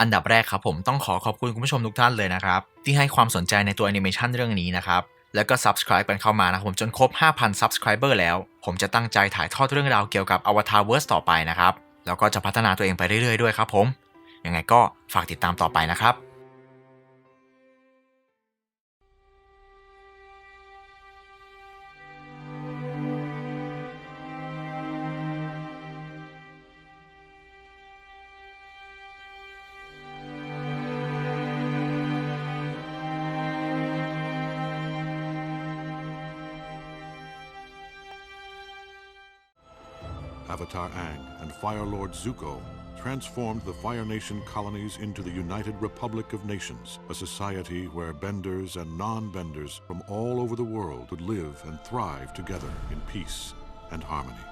อันดับแรกครับผมต้องขอขอบคุณคุณผู้ชมทุกท่านเลยนะครับ ที่ให้ความสนใจในตัวแอนิเมชันเรื่องนี้นะครับ แล้วก็ subscribe กันเข้ามานะครับผมจนครบ 5,000 subscriber แล้ว ผมจะตั้งใจถ่ายทอดเรื่องราวเกี่ยวกับอวตารเวิร์สต่อไปนะครับ แล้วก็จะพัฒนาตัวเองไปเรื่อยๆด้วยครับผมยังไงก็ฝากติดตามต่อไปนะครับ Avatar Ang and Fire Lord Zuko transformed the Fire Nation colonies into the United Republic of Nations, a society where benders and non-benders from all over the world would live and thrive together in peace and harmony.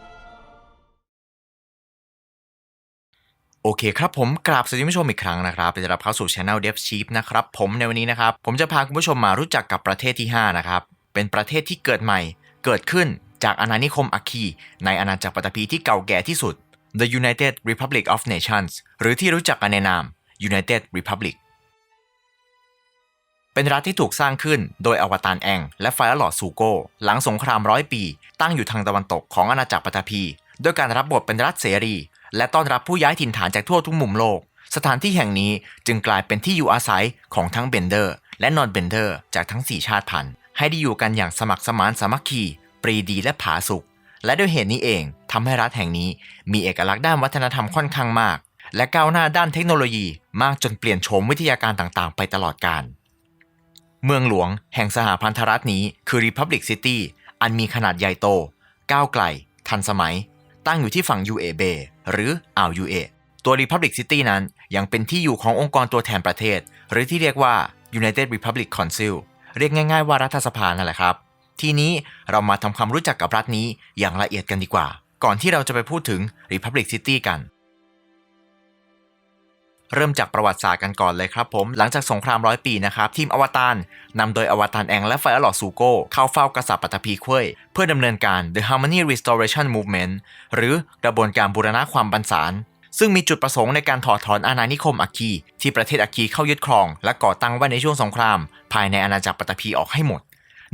โอเคครับผมกราบสวัสดีคุณผู้ชมอีกครั้งนะครับเป็นรับเข้าสู่ช anel Dev Chief นะครับผมในวันนี้นะครับ ผมจะพาคุณผู้ชมมารู้จักกับประเทศที่ 5 นะครับ เป็นประเทศที่เกิดใหม่ เกิดขึ้น จากอาณานิคมอาคีในอาณาจักรปัตตภีที่เก่าแก่ที่สุด The United Republic of Nations หรือที่รู้จักกันในนาม United Republic เป็นรัฐที่ถูกสร้างขึ้นโดยอวตารแองและไฟร์ลอร์ซูโก หลังสงครามร้อยปี ตั้งอยู่ทางตะวันตกของอาณาจักรปัตตภีด้วยการรับบทเป็นรัฐเสรี และต้อนรับผู้ย้ายถิ่นฐานจากทั่วทุกมุมโลก สถานที่แห่งนี้จึงกลายเป็นที่อยู่อาศัยของทั้งเบนเดอร์ และนอนเบนเดอร์จากทั้ง 4 ชาติพันธุ์ ให้ได้อยู่กันอย่างสมัครสมานสามัคคี ปรีดีและผาสุกและด้วยเหตุนี้เองทำให้รัฐแห่งนี้มีเอกลักษณ์ด้านวัฒนธรรมค่อนข้างมาก และก้าวหน้าด้านเทคโนโลยีมากจนเปลี่ยนโฉมวิทยาการต่างๆ ไปตลอดกาลเมืองหลวงแห่งสหพันธรัฐนี้คือ Republic City อันมีขนาดใหญ่โต ก้าวไกล ทันสมัย ตั้งอยู่ที่ฝั่ง UA Bay หรืออ่าว UA ตัว Republic City นั้นยังเป็นที่อยู่ขององค์กรตัวแทนประเทศ หรือที่เรียกว่า United Republic Council เรียกง่ายๆว่ารัฐสภานั่นแหละครับ ทีนี้เรามาทำความรู้จักกับรัฐนี้อย่างละเอียดกันดีกว่า ก่อนที่เราจะไปพูดถึง Republic City กัน เริ่มจากประวัติศาสตร์กันก่อนเลยครับผม หลังจากสงครามร้อยปีนะครับ ทีมอวตารนำโดยอวตารแองและไฟอลอซูโกเข้าเฝ้ากษัตริย์ปัตตภีเคว้ยเพื่อดำเนินการ The Harmony Restoration Movement หรือกระบวนการบูรณะความบันสารซึ่งมีจุดประสงค์ในการถอดถอนอาณานิคมอาคีที่ประเทศอาคีเข้ายึดครอง และก่อตั้งไว้ในช่วงสงคราม ภายในอาณาจักรปัตตภีออกให้หมด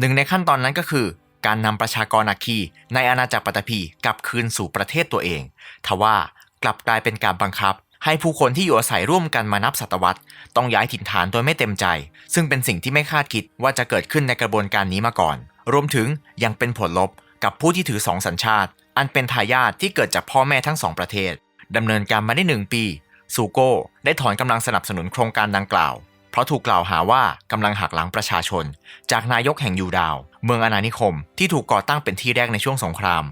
หนึ่งในขั้นตอนนั้นก็คือ การนำประชากรอาคี ในอาณาจักรปัตตภีกลับคืนสู่ประเทศตัวเอง ทว่ากลับกลายเป็นการบังคับ ให้ผู้คนที่อยู่อาศัยร่วมกันมานับศตวรรษ ต้องย้ายถิ่นฐานโดยไม่เต็มใจ ซึ่งเป็นสิ่งที่ไม่คาดคิดว่าจะเกิดขึ้นในกระบวนการนี้มาก่อน รวมถึงยังเป็นผลลบกับผู้ที่ถือสองสัญชาติ อันเป็นทายาทที่เกิดจากพ่อแม่ทั้งสองประเทศดำเนินการมาได้หนึ่งปีซูโก้ได้ถอนกำลังสนับสนุนโครงการดังกล่าว เพราะถูกกล่าวหาว่ากำลังหักหลังประชาชน จากนายกแห่งยูดาว เมืองอาณานิคม ที่ถูกก่อตั้งเป็นที่แรกในช่วงสงคราม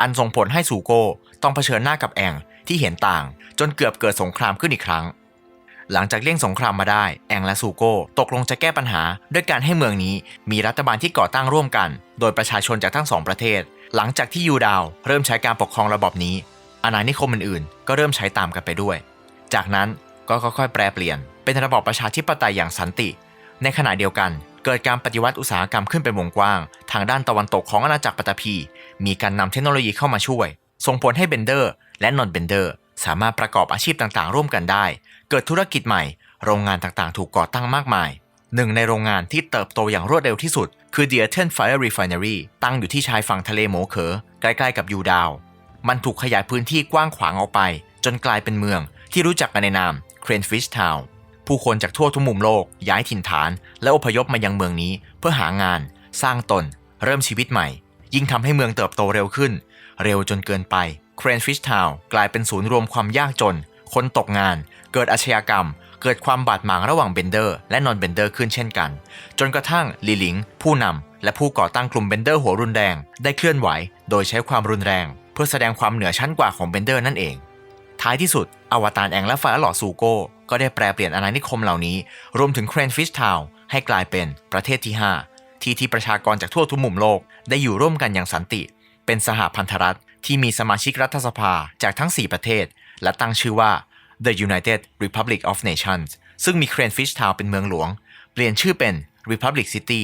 อันส่งผลให้ซูโก้ต้องเผชิญหน้ากับแองที่เห็นต่าง จนเกือบเกิดสงครามขึ้นอีกครั้ง หลังจากเลี่ยงสงครามมาได้ แองและซูโก้ตกลงจะแก้ปัญหา ด้วยการให้เมืองนี้มีรัฐบาลที่ก่อตั้งร่วมกัน โดยประชาชนจากทั้งสองประเทศ หลังจากที่ยูดาว เริ่มใช้การปกครองระบอบนี้อาณานิคมอื่นๆ ก็เริ่มใช้ตามกันไปด้วย จากนั้นก็ค่อยๆ แปรเปลี่ยน เป็นระบอบประชาธิปไตยอย่างสันติ ในขณะเดียวกัน เกิดการปฏิวัติอุตสาหกรรมขึ้นเป็นวงกว้าง ทางด้านตะวันตกของอาณาจักรปัตตภีมีการนำเทคโนโลยีเข้ามาช่วย ส่งผลให้เบนเดอร์ และนอนเบนเดอร์ สามารถประกอบอาชีพต่างๆ ร่วมกันได้ เกิดธุรกิจใหม่ โรงงานต่างๆ ถูกก่อตั้งมากมายหนึ่งในโรงงานที่เติบโตอย่างรวดเร็วที่สุด คือ The a t e n Fire Refinery ตั้งอยู่ที่ชายฝั่งทะเลโมเขอใกล้ๆกับยูดาว มันถูกขยายพื้นที่กว้างขวางออกไป จนกลายเป็นเมืองที่รู้จักกันในนาม Crayfish Town ผู้คนจากทั่วทุกมุมโลกย้ายถิ่นฐาน และอพยพมายังเมืองนี้เพื่อหางาน สร้างตน เริ่มชีวิตใหม่ ยิ่งทำให้เมืองเติบโตเร็วขึ้น เร็วจนเกินไป Crayfish Town กลายเป็นศูนย์รวมความยากจน คนตกงาน เกิดอาชญากรรม เกิดความบาดหมางระหว่างเบนเดอร์และนอนเบนเดอร์ขึ้นเช่นกัน จนกระทั่งลีหลิง ผู้นำและผู้ก่อตั้งกลุ่มเบนเดอร์หัวรุนแรงได้เคลื่อนไหว โดยใช้ความรุนแรง เพื่อแสดงความเหนือชั้นกว่าของเบนเดอร์นั่นเอง ท้ายที่สุด อวตารแองและฟ้าหล่อซูโก้ก็ได้แปลเปลี่ยนอาณานิคมเหล่านี้ รวมถึง Crayfish Town ให้กลายเป็นประเทศที่ 5 ที่ที่ประชากรจากทั่วทุกมุมโลก ได้อยู่ร่วมกันอย่างสันติ เป็นสหพันธรัฐที่มีสมาชิกรัฐสภาจากทั้ง 4 ประเทศ และตั้งชื่อว่า The United Republic of Nations ซึ่งมี Crayfish Town เป็นเมืองหลวง เปลี่ยนชื่อเป็น Republic City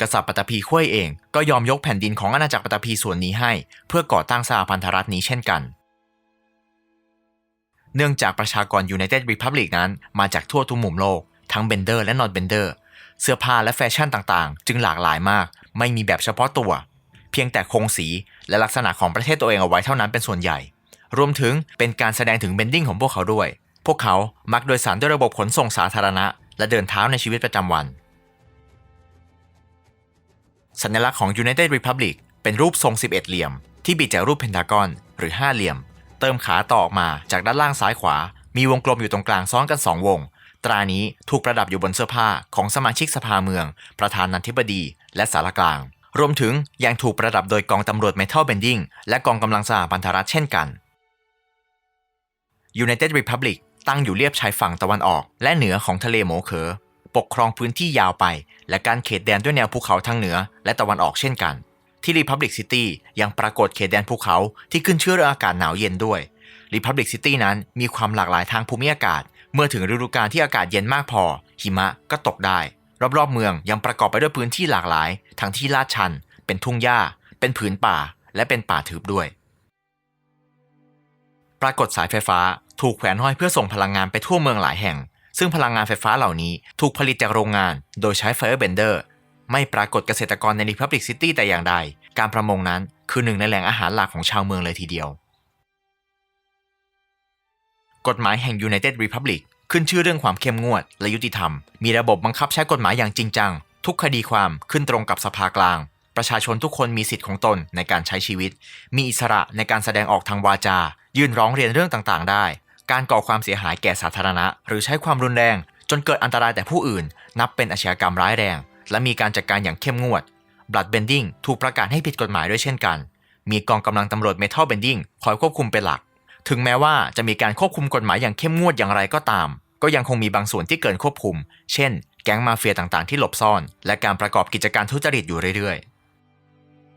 กษัตริย์ปัตตภีคุ้ยเองก็ยอมยกแผ่นดินของอาณาจักรปัตตภีส่วนนี้ให้ เพื่อก่อตั้งสหพันธรัฐนี้เช่นกัน เนื่องจากประชากร United Republic นั้นมาจากทั่วทุกมุมโลก ทั้งเบนเดอร์และนอนเบนเดอร์ เสื้อผ้าและแฟชั่นต่างๆ จึงหลากหลายมาก ไม่มีแบบเฉพาะตัว เพียงแต่คงสีและลักษณะของประเทศตัวเองเอาไว้เท่านั้นเป็นส่วนใหญ่ รวมถึงเป็นการแสดงถึงเบนดิ้งของพวกเขาด้วย พวกเขามักโดยสารด้วยระบบขนส่งสาธารณะ และเดินเท้าในชีวิตประจำวัน สัญลักษณ์ของ United Republic เป็นรูปทรง 11 เหลี่ยม ที่บิดจากรูปเพนทากอนหรือห้าเหลี่ยม เติมขาต่อออกมาจากด้านล่างซ้ายขวา มีวงกลมอยู่ตรงกลางซ้อนกัน 2 วง ตรานี้ถูกประดับอยู่บนเสื้อผ้าของสมาชิกสภาเมือง ประธานาธิบดี และสารกลาง รวมถึงยังถูกประดับโดยกองตำรวจเมทัลเบนดิงและกองกำลังสหพันธรัฐเช่นกัน United Republic ตั้งอยู่เลียบชายฝั่งตะวันออก และเหนือของทะเลโมเคอปกครองพื้นที่ยาวไป และการเขตแดนด้วยแนวภูเขาทางเหนือและตะวันออกเช่นกัน ที่ Republic City ยังปรากฏเขตแดนภูเขาที่ขึ้นชื่อเรื่องอากาศหนาวเย็นด้วย Republic City นั้นมีความหลากหลายทางภูมิอากาศ เมื่อถึงฤดูกาลที่อากาศเย็นมากพอ หิมะก็ตกได้ รอบๆเมืองยังประกอบไปด้วยพื้นที่หลากหลาย ทั้งที่ลาดชัน เป็นทุ่งหญ้า เป็นผืนป่า และเป็นป่าทึบด้วย ปรากฏสายไฟฟ้าถูกแขวนห้อยเพื่อส่งพลังงานไปทั่วเมืองหลายแห่ง ซึ่งพลังงานไฟฟ้าเหล่านี้ถูกผลิตจากโรงงาน โดยใช้ Firebender ไม่ปรากฏเกษตรกรใน Republic City แต่อย่างใด การประมงนั้นคือหนึ่งในแหล่งอาหารหลักของชาวเมืองเลยทีเดียว กฎหมายแห่ง United Republic ขึ้นชื่อเรื่องความเข้มงวดและยุติธรรม มีระบบบังคับใช้กฎหมายอย่างจริงจัง ทุกคดีความขึ้นตรงกับสภากลาง ประชาชนทุกคนมีสิทธิ์ของตนในการใช้ชีวิต มีอิสระในการแสดงออกทางวาจา ยื่นร้องเรียนเรื่องต่างๆ ได้ การก่อความเสียหายแก่สาธารณะ หรือใช้ความรุนแรง จนเกิดอันตรายแต่ผู้อื่น นับเป็นอาชญากรรมร้ายแรง และมีการจัดการอย่างเข้มงวด Blood Bending ถูกประกาศให้ผิดกฎหมายด้วยเช่นกัน มีกองกำลังตำรวจ Metal Bending คอยควบคุมเป็นหลัก ถึงแม้ว่าจะมีการควบคุมกฎหมายอย่างเข้มงวดอย่างไรก็ตาม ก็ยังคงมีบางส่วนที่เกินควบคุม เช่น แก๊งมาเฟียต่างๆ ที่หลบซ่อน และการประกอบกิจการทุจริตอยู่เรื่อย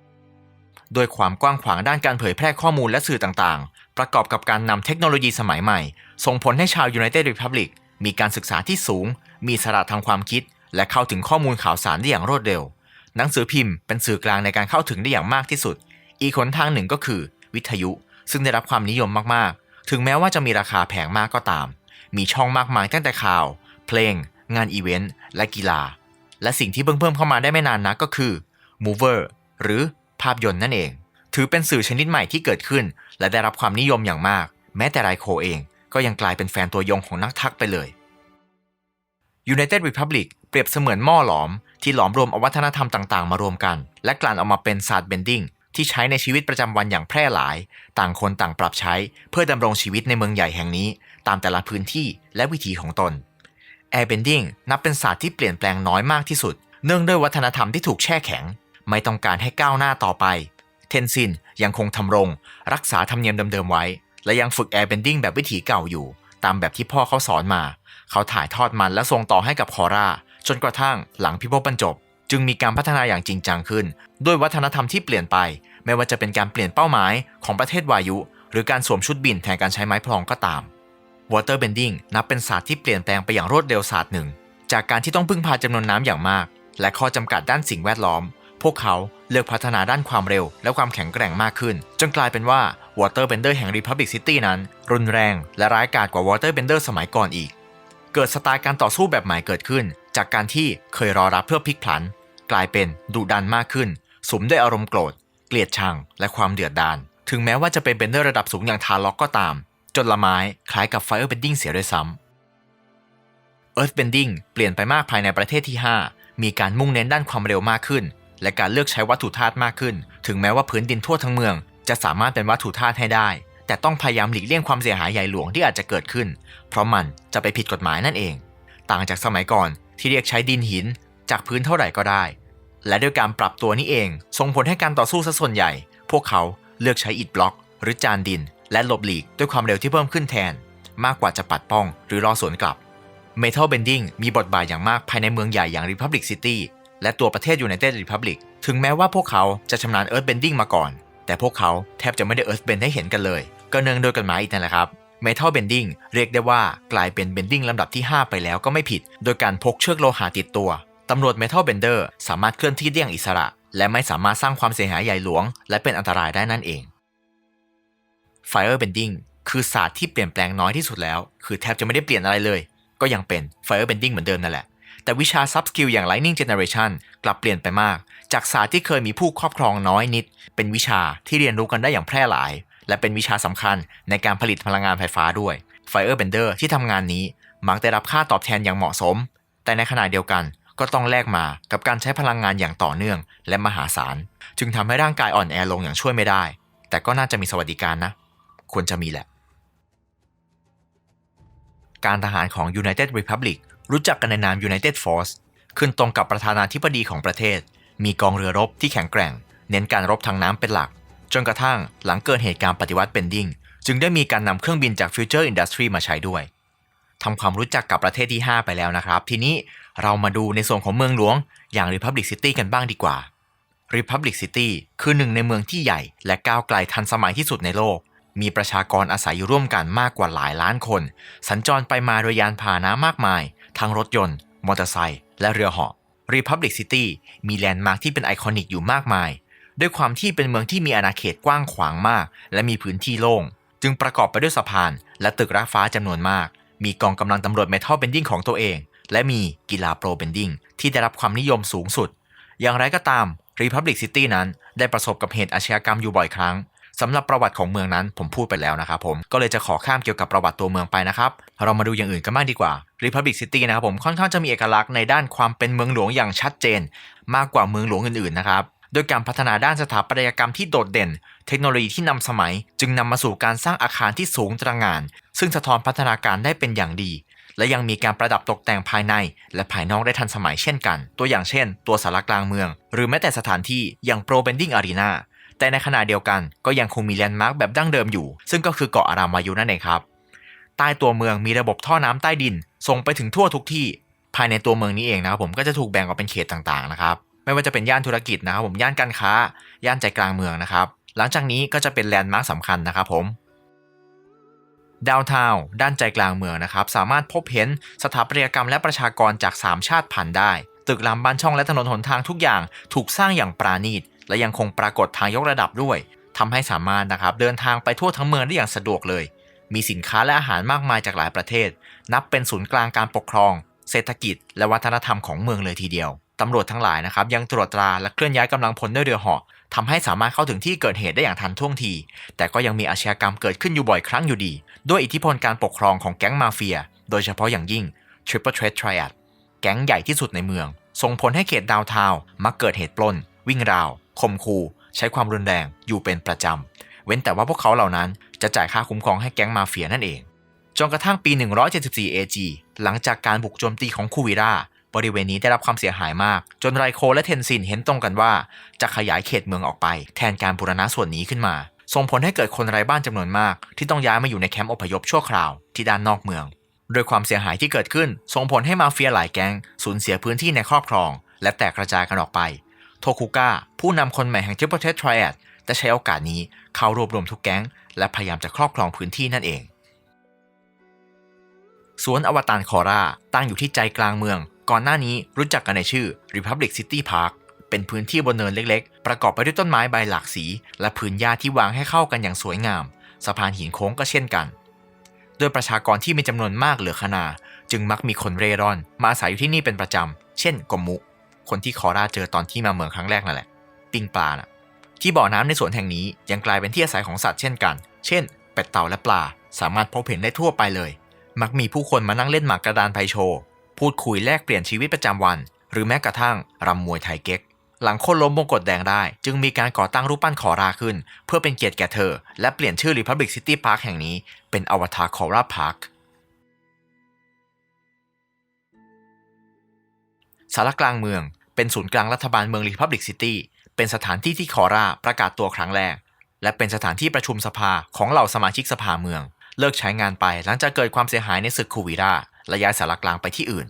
ๆ โดยความกว้างขวางด้านการเผยแพร่ข้อมูลและสื่อต่างๆ ประกอบกับการนำเทคโนโลยีสมัยใหม่ ส่งผลให้ชาว United Republic มีการศึกษาที่สูง มีสระทางความคิด และเข้าถึงข้อมูลข่าวสารได้อย่างรวดเร็ว หนังสือพิมพ์เป็นสื่อกลางในการเข้าถึงได้อย่างมากที่สุด อีกหนทางหนึ่งก็คือ วิทยุ ซึ่งได้รับความนิยมมากๆ ถึงแม้ว่าจะมีราคาแพงมากก็ตาม มีช่องมากมายตั้งแต่ข่าว เพลง งานอีเวนต์ และกีฬา และสิ่งที่เพิ่งเพิ่มเข้ามาได้ไม่นานนักก็คือ mover หรือภาพยนตร์นั่นเอง ถือเป็นสื่อชนิดใหม่ที่เกิดขึ้น และได้รับความนิยมอย่างมาก แม้แต่ไรโคเอง ก็ยังกลายเป็นแฟนตัวยงของนักทักไปเลย United Republic เปรียบเสมือนหม้อหลอม ที่หลอมรวมเอาวัฒนธรรมต่างๆ มารวมกัน และกลั่นออกมาเป็นศาสตร์เบนดิ้งที่ใช้ในชีวิตประจำวันอย่างแพร่หลาย ต่างคนต่างปรับใช้ เพื่อดำรงชีวิตในเมืองใหญ่แห่งนี้ ตามแต่ละพื้นที่และวิถีของตน Airbending นับเป็นศาสตร์ที่เปลี่ยนแปลงน้อยมากที่สุด เนื่องด้วยวัฒนธรรมที่ถูกแช่แข็ง ไม่ต้องการให้ก้าวหน้าต่อไป เทนซินยังคงทำรง รักษาธรรมเนียมเดิมๆไว้ และยังฝึก Airbending แบบวิถีเก่าอยู่ ตามแบบที่พ่อเขาสอนมา เขาถ่ายทอดมันและส่งต่อให้กับคอร่า จนกระทั่งหลังพิภพบรรจบ จึงมีการพัฒนาอย่างจริงจังขึ้น ด้วยวัฒนธรรมที่เปลี่ยนไป ไม่ว่าจะเป็นการเปลี่ยนเป้าหมายของประเทศวายุ หรือการสวมชุดบินแทนการใช้ไม้พลองก็ตาม Waterbending นับเป็นศาสตร์ที่เปลี่ยนแปลงไปอย่างรวดเร็วศาสตร์หนึ่ง จากการที่ต้องพึ่งพาจำนวนน้ำอย่างมาก และข้อจำกัดด้านสิ่งแวดล้อม พวกเขาเลือกพัฒนาด้านความเร็ว และความแข็งแกร่งมากขึ้น จนกลายเป็นว่า Waterbender แห่ง Republic City นั้น รุนแรง และร้ายกาจกว่า Waterbender สมัยก่อนอีก เกิดสไตล์การต่อสู้แบบใหม่เกิดขึ้น จากการที่เคยรอรับเพื่อพลิกผัน กลายเป็นดุดันมากขึ้น สมด้วยอารมณ์โกรธ เกลียดชัง และความเดือดดาลถึงแม้ว่าจะเป็นเบนเดอร์ระดับสูงอย่างทาร์ล็อกก็ตาม จนละไม้คล้ายกับ Firebending เสียด้วยซ้ำ Earthbending เปลี่ยนไปมากภายในประเทศที่ 5 มีการมุ่งเน้นด้านความเร็วมากขึ้น และการเลือกใช้วัตถุธาตุมากขึ้น ถึงแม้ว่าพื้นดินทั่วทั้งเมือง จะสามารถเป็นวัตถุธาตุให้ได้ แต่ต้องพยายามหลีกเลี่ยงความเสียหายใหญ่หลวงที่อาจจะเกิดขึ้น เพราะมันจะไปผิดกฎหมายนั่นเอง ต่างจากสมัยก่อน ที่เรียกใช้ดินหินจากพื้นเท่าไหร่ก็ได้ และด้วยการปรับตัวนี้เองส่งผลให้การต่อสู้ซะส่วนใหญ่ พวกเขาเลือกใช้อิฐบล็อก หรือจานดิน และหลบหลีกด้วยความเร็วที่เพิ่มขึ้นแทน มากกว่าจะปัดป้องหรือรอสวนกลับ Metal Bending มีบทบาทอย่างมากภายในเมืองใหญ่อย่าง Republic City และตัวประเทศ United Republic ถึงแม้ว่าพวกเขาจะชำนาญ Earth Bending มาก่อน แต่พวกเขาแทบจะไม่ได้ Earth Bend ให้เห็นกันเลย ก็เนื่องโดยกฎหมายอีกนั่นแหละครับ Metal Bending เรียกได้ว่ากลายเป็น Bending ลำดับที่ 5 ไปแล้วก็ไม่ผิด โดยการพกเชือกโลหะติดตัว ตำรวจ Metal Bender สามารถเคลื่อนที่ได้อย่างอิสระ และไม่สามารถสร้างความเสียหายใหญ่หลวง และเป็นอันตรายได้นั่นเอง Fire Bending คือศาสตร์ที่เปลี่ยนแปลงน้อยที่สุดแล้ว คือแทบจะไม่ได้เปลี่ยนอะไรเลย ก็ยังเป็น Firebending เหมือนเดิมนั่นแหละแต่วิชา Sub Skill อย่าง Lightning Generation กลับเปลี่ยนไปมาก จากศาสตร์ที่เคยมีผู้ครอบครองน้อยนิด เป็นวิชาที่เรียนรู้กันได้อย่างแพร่หลาย และเป็นวิชาสำคัญในการผลิตพลังงานไฟฟ้าด้วย Firebender ที่ทำงานนี้มักได้รับค่าตอบแทนอย่างเหมาะสม แต่ในขณะเดียวกันก็ต้องแลกมากับการใช้พลังงานอย่างต่อเนื่อง และมหาศาล จึงทำให้ร่างกายอ่อนแอลงอย่างช่วยไม่ได้ แต่ก็น่าจะมีสวัสดิการนะ ควรจะมีแหละ การทหารของ United Republic รู้จักกันในนาม United Force ขึ้นตรงกับประธานาธิบดีของประเทศ มีกองเรือรบที่แข็งแกร่ง เน้นการรบทางน้ำเป็นหลัก จนกระทั่งหลังเกิดเหตุการณ์ปฏิวัติเบนดิงจึงได้มีการนำเครื่องบินจาก Future Industry มาใช้ด้วยทำความรู้จักกับประเทศที่ 5 ไปแล้วนะครับ ทีนี้เรามาดูในส่วนของเมืองหลวง อย่าง Republic City กันบ้างดีกว่า Republic City คือหนึ่งในเมืองที่ใหญ่ และก้าวไกลทันสมัยที่สุดในโลก มีประชากรอาศัยอยู่ร่วมกันมากกว่าหลายล้านคน สัญจรไปมาโดยยานพาหนะมากมาย ทั้งรถยนต์ มอเตอร์ไซค์และเรือเหาะ Republic City มีแลนด์มาร์คที่เป็นไอคอนิกอยู่มากมาย ด้วยความที่เป็นเมืองที่มีอาณาเขตกว้างขวางมาก และมีพื้นที่โล่ง จึงประกอบไปด้วยสะพาน และตึกระฟ้าจำนวนมาก มีกองกำลังตำรวจเมทัลเบนดิ้งของตัวเอง และมีกีฬาโปรเบนดิ้งที่ได้รับความนิยมสูงสุด อย่างไรก็ตาม Republic City นั้นได้ประสบกับเหตุอาชญากรรมอยู่บ่อยครั้งสำหรับประวัติของเมืองนั้นผมพูดไปแล้วนะครับผมก็เลยจะขอข้ามเกี่ยวกับประวัติตัวเมืองไปนะครับ เรามาดูอย่างอื่นกันบ้างดีกว่า Republic City นะครับผมค่อนข้างจะมีเอกลักษณ์ในด้านความเป็นเมืองหลวงอย่างชัดเจน มากกว่าเมืองหลวงอื่นๆนะครับ โดยการพัฒนาด้านสถาปัตยกรรมที่โดดเด่น เทคโนโลยีที่นำสมัย จึงนำมาสู่การสร้างอาคารที่สูงตระหง่าน ซึ่งสะท้อนพัฒนาการได้เป็นอย่างดี และยังมีการประดับตกแต่งภายใน และภายนอกได้ทันสมัยเช่นกัน ตัวอย่างเช่น ตัวสารกลางเมือง หรือแม้แต่สถานที่อย่าง Pro Bending Arena แต่ในขณะเดียวกันก็ยังคงมีแลนด์มาร์คแบบดั้งเดิมอยู่ ซึ่งก็คือเกาะอารามายุนั่นเองครับ ใต้ตัวเมืองมีระบบท่อน้ำใต้ดิน ส่งไปถึงทั่วทุกที่ ภายในตัวเมืองนี้เองนะครับผมก็จะถูกแบ่งออกเป็นเขตต่างๆนะครับ ไม่ว่าจะเป็นย่านธุรกิจนะครับผมย่านการค้า ย่านใจกลางเมืองนะครับ หลังจากนี้ก็จะเป็นแลนด์มาร์คสำคัญนะครับผมดาวน์ทาวด้านใจกลางเมืองนะครับ สามารถพบเห็นสถาปัตยกรรมและประชากรจาก 3 ชาติพันธุ์ได้ ตึกรามบ้านช่องและถนนหนทางทุกอย่างถูกสร้างอย่างปราณีต และยังคงปรากฏทางยกระดับด้วยทำให้สามารถนะครับเดินทางไปทั่วทั้งเมืองได้อย่างสะดวกเลย มีสินค้าและอาหารมากมายจากหลายประเทศ นับเป็นศูนย์กลางการปกครอง เศรษฐกิจ และวัฒนธรรมของเมืองเลยทีเดียว ตำรวจทั้งหลายนะครับยังตรวจตราและเคลื่อนย้ายกำลังพลด้วยเรือเหาะทำให้สามารถเข้าถึงที่เกิดเหตุได้อย่างทันท่วงที แต่ก็ยังมีอาชญากรรมเกิดขึ้นอยู่บ่อยครั้งอยู่ดี ด้วยอิทธิพลการปกครองของแก๊งมาเฟีย โดยเฉพาะอย่างยิ่ง Triple Threat Triad แก๊งใหญ่ที่สุดในเมือง ส่งผลให้เขตดาวทาวมักเกิดเหตุปล้น วิ่งราวข่มขู่ใช้ความรุนแรงอยู่เป็นประจำ เว้นแต่ว่าพวกเขาเหล่านั้นจะจ่ายค่าคุ้มครองให้แก๊งมาเฟียนั่นเองจนกระทั่งปี 174 AG หลังจากการบุกโจมตีของคูวิรา บริเวณนี้ได้รับความเสียหายมาก จนไรโคและเทนซินเห็นตรงกันว่า จะขยายเขตเมืองออกไป แทนการบูรณะส่วนนี้ขึ้นมา ส่งผลให้เกิดคนไร้บ้านจำนวนมาก ที่ต้องย้ายมาอยู่ในแคมป์อพยพชั่วคราวที่ด้านนอกเมือง โดยความเสียหายที่เกิดขึ้น ส่งผลให้มาเฟียหลายแก๊งสูญเสียพื้นที่ในครอบครอง และแตกกระจายกันออกไป โทคุก้าผู้นำคนใหม่แห่ง Triple Threat Triad ได้ใช้โอกาสนี้เข้ารวบรวมทุกแก๊ง และพยายามจะครอบครองพื้นที่นั่นเองสวนอวตารคอร่าตั้งอยู่ที่ใจกลางเมือง ก่อนหน้านี้รู้จักกันในชื่อ Republic City Park เป็นพื้นที่บนเนินเล็กๆ ประกอบไปด้วยต้นไม้ใบหลากสี และพื้นหญ้าที่วางให้เข้ากันอย่างสวยงาม สะพานหินโค้งก็เช่นกันโดยประชากรที่มีจำนวนมากเหลือขนา จึงมักมีคนเร่ร่อน มาอาศัยอยู่ที่นี่เป็นประจำ เช่นกมุ คนที่คอราเจอตอนที่มาเมืองครั้งแรกนั่นแหละ ปิงปลาน่ะ ที่บ่อน้ำในสวนแห่งนี้ยังกลายเป็นที่อาศัยของสัตว์เช่นกัน เช่น เป็ดเต่าและปลา สามารถพบเห็นได้ทั่วไปเลย มักมีผู้คนมานั่งเล่นหมากกระดานไพโชว์ พูดคุยแลกเปลี่ยนชีวิตประจำวัน หรือแม้กระทั่งรำมวยไทยเก๊ก หลังคนล้มบงกฎแดงได้ จึงมีการก่อตั้งรูปปั้นขอราขึ้น เพื่อเป็นเกียรติแก่เธอ และเปลี่ยนชื่อ Republic City Park แห่งนี้เป็นอวตารคอราพาร์คสารกลางเมือง เป็นศูนย์กลางรัฐบาลเมือง Republic City เป็นสถานที่ที่คอราประกาศตัวครั้งแรก และเป็นสถานที่ประชุมสภาของเหล่าสมาชิกสภาเมือง เลิกใช้งานไปหลังจากเกิดความเสียหายในศึกคูวีรา และย้ายสารกลางไปที่อื่น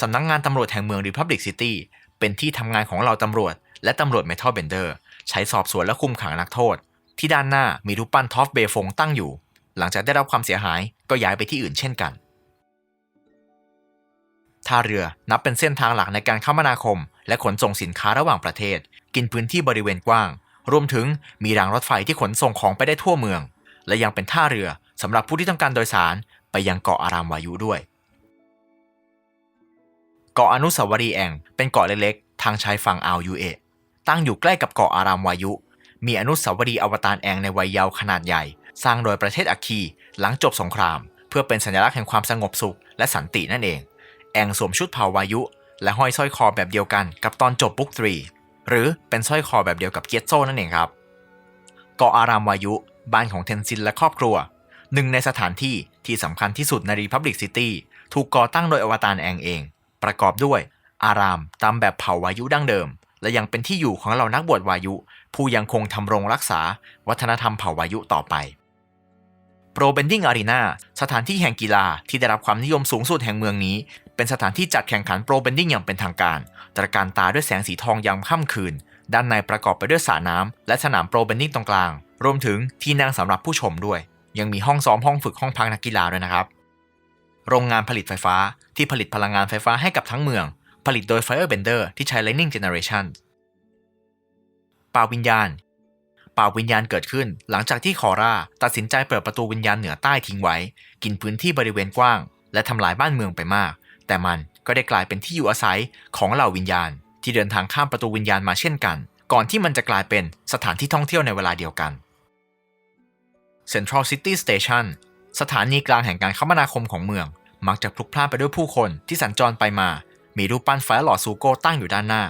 สำนักงงานตำรวจแห่งเมือง Republic City เป็นที่ทำงานของเหล่าตำรวจ และตำรวจ Metal Bender ใช้สอบสวนและคุมขังนักโทษ ที่ด้านหน้ามีรูปปั้นทอฟเบฟงตั้งอยู่ หลังจากได้รับความเสียหายก็ย้ายไปที่อื่นเช่นกันท่าเรือนับเป็นเส้นทางหลักในการคมนาคม และขนส่งสินค้าระหว่างประเทศ กินพื้นที่บริเวณกว้าง รวมถึงมีรางรถไฟที่ขนส่งของไปได้ทั่วเมือง และยังเป็นท่าเรือ สำหรับผู้ที่ต้องการโดยสารไปยังเกาะอารามวายุด้วย เกาะอนุสาวรีย์แองเป็นเกาะเล็กๆ ทางชายฝั่งอ่าวยูเอะตั้งอยู่ใกล้กับเกาะอารามวายุ มีอนุสาวรีย์อวตารแองในวัยเยาว์ขนาดใหญ่ สร้างโดยประเทศอัคคีหลังจบสงคราม เพื่อเป็นสัญลักษณ์แห่งความสงบสุขและสันตินั่นเอง แองสวมชุดเผ่าวายุ และห้อยสร้อยคอแบบเดียวกันกับตอนจบบุ๊กทรีหรือเป็นสร้อยคอแบบเดียวกับเกียรโซนั่นเองครับ เกาะอารามวายุ บ้านของเทนซินและครอบครัว หนึ่งในสถานที่ที่สำคัญที่สุดในรีพับลิกซิตี้ถูกก่อตั้งโดยอวตารแองเอง ประกอบด้วย อารามตามแบบเผ่าวายุดั้งเดิม และยังเป็นที่อยู่ของเหล่านักบวชวายุ ผู้ยังคงทำรงรักษา วัฒนธรรมเผ่าวายุต่อไป Pro Bending Arena สถานที่แห่งกีฬาที่ได้รับความนิยมสูงสุดแห่งเมืองนี้ เป็นสถานที่จัดแข่งขัน Pro Bending อย่างเป็นทางการ ตระการตาด้วยแสงสีทองยามค่ำคืน ด้านในประกอบไปด้วยสระน้ำและสนาม Pro Bending ตรงกลาง รวมถึงที่นั่งสำหรับผู้ชมด้วย ยังมีห้องซ้อมห้องฝึกห้องพักนักกีฬาด้วยนะครับ โรงงานผลิตไฟฟ้าที่ผลิตพลังงานไฟฟ้าให้กับทั้งเมือง ผลิตโดย Firebender ที่ใช้ Lightning Generation ป่าวิญญาณ ป่าวิญญาณเกิดขึ้น หลังจากที่คอร่าตัดสินใจเปิดประตูวิญญาณเหนือใต้ทิ้งไว้ กินพื้นที่บริเวณกว้าง และทำลายบ้านเมืองไปมาก แต่มันก็ได้กลายเป็นที่อยู่อาศัยของเหล่าวิญญาณ ที่เดินทางข้ามประตูวิญญาณมาเช่นกัน ก่อนที่มันจะกลายเป็นสถานที่ท่องเที่ยวในเวลาเดียวกัน Central City Station สถานีกลางแห่งการคมนาคมของเมือง มักจะพลุกพล่านไปด้วยผู้คนที่สัญจรไปมา มีรูปปั้นไฟหลอดซูโก้ตั้งอยู่ด้านหน้า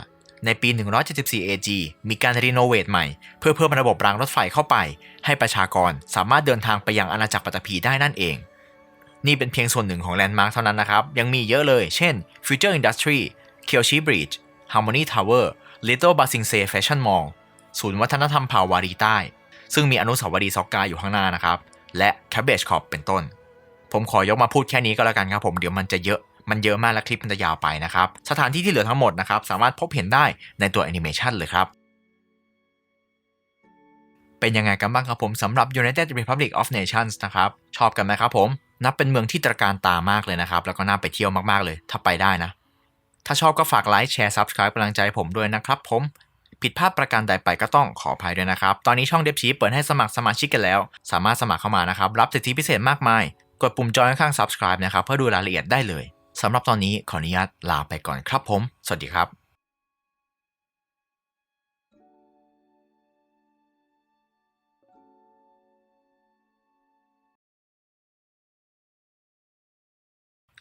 ในปี 174 AG มีการรีโนเวทใหม่ เพื่อเพิ่มระบบรางรถไฟเข้าไป ให้ประชากรสามารถเดินทางไปยังอาณาจักรปัตตภีได้นั่นเอง นี่เป็นเพียงส่วนหนึ่งของแลนด์มาร์คเท่านั้นนะครับ ยังมีเยอะเลย เช่น Future Industry k y o s h i Bridge Harmony Tower Little b a s i n g s e Fashion Mall ศูนย์วัฒนธรรมเผ่าวารีใต้ ซึ่งมีอนุสาวรีย์ซ็อกกาอยู่ข้างหน้านะครับ และ Cabbage Corp เป็นต้น ผมขอยกมาพูดแค่นี้ก็แล้วกันครับผมเดี๋ยวมันจะเยอะมันเยอะมากและคลิปมันจะยาวไปนะครับ สถานที่ที่เหลือทั้งหมดนะครับ สามารถพบเห็นได้ในตัวแอนิเมชันเลยครับ เป็นยังไงกันบ้างครับผมสำหรับ United Republic of Nations นะครับ ชอบกันไหมครับผม นับเป็นเมืองที่ตระการตามากเลยนะครับ แล้วก็น่าไปเที่ยวมากๆเลย ถ้าไปได้นะ ถ้าชอบก็ฝากไลค์แชร์ Subscribe กำลังใจผมด้วยนะครับผม ผิดพลาดประการใดไปก็ต้องขออภัยด้วยนะครับ ตอนนี้ช่องเดฟชีเปิดให้สมัครสมาชิกกันแล้ว สามารถสมัครเข้ามานะครับ รับสิทธิพิเศษมากมาย กดปุ่มจอยข้างๆ subscribe นะครับ เพื่อดูรายละเอียดได้เลยสำหรับตอนนี้ขออนุญาตลาไปก่อนครับผม สวัสดีครับ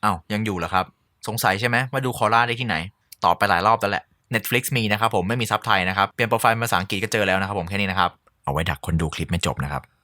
อ้าวยังอยู่เหรอครับ สงสัยใช่ไหมว่าดูคอร่าได้ที่ไหน ตอบไปหลายรอบแล้วแหละ Netflix มีนะครับผมไม่มีซับไทยนะครับ เปลี่ยนโปรไฟล์เป็นภาษาอังกฤษก็เจอแล้วนะครับผมแค่นี้นะครับ เอาไว้ดักคนดูคลิปไม่จบนะครับ